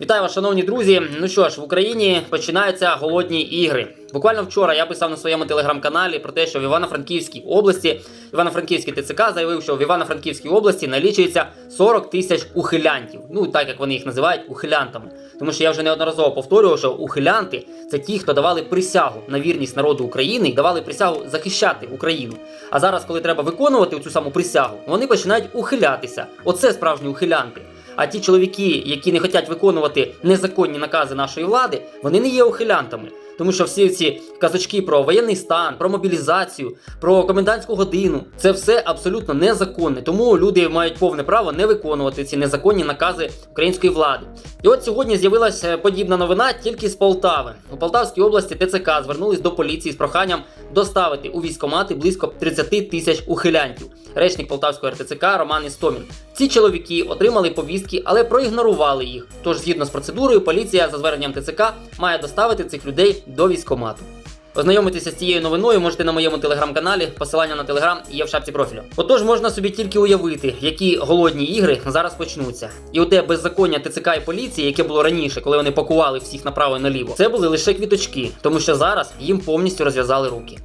Вітаю вас, шановні друзі. Ну що ж, в Україні починаються голодні ігри. Буквально вчора я писав на своєму телеграм-каналі про те, що в Івано-Франківській області Івано-Франківський ТЦК заявив, що в Івано-Франківській області налічується 40 тисяч ухилянтів. Ну так як вони їх називають ухилянтами. Тому що я вже неодноразово повторював, що ухилянти це ті, хто давали присягу на вірність народу України і давали присягу захищати Україну. А зараз, коли треба виконувати цю саму присягу, вони починають ухилятися. Оце справжні ухилянти. А ті чоловіки, які не хочуть виконувати незаконні накази нашої влади, вони не є ухилянтами. Тому що всі ці казочки про воєнний стан, про мобілізацію, про комендантську годину це все абсолютно незаконне. Тому люди мають повне право не виконувати ці незаконні накази української влади. І от сьогодні з'явилася подібна новина тільки з Полтави. У Полтавській області ТЦК звернулись до поліції з проханням доставити у військкомати близько 30 тисяч ухилянтів. Речник Полтавського РТЦК Роман Істомін. Ці чоловіки отримали повістки, але проігнорували їх. Тож, згідно з процедурою, поліція за зверненням ТЦК має доставити цих людей до військкомату. Ознайомитися з цією новиною можете на моєму телеграм-каналі. Посилання на телеграм є в шапці профілю. Отож можна собі тільки уявити, які голодні ігри зараз почнуться. І оте беззаконня ТЦК і поліції, яке було раніше, коли вони пакували всіх направо і наліво, це були лише квіточки, тому що зараз їм повністю розв'язали руки.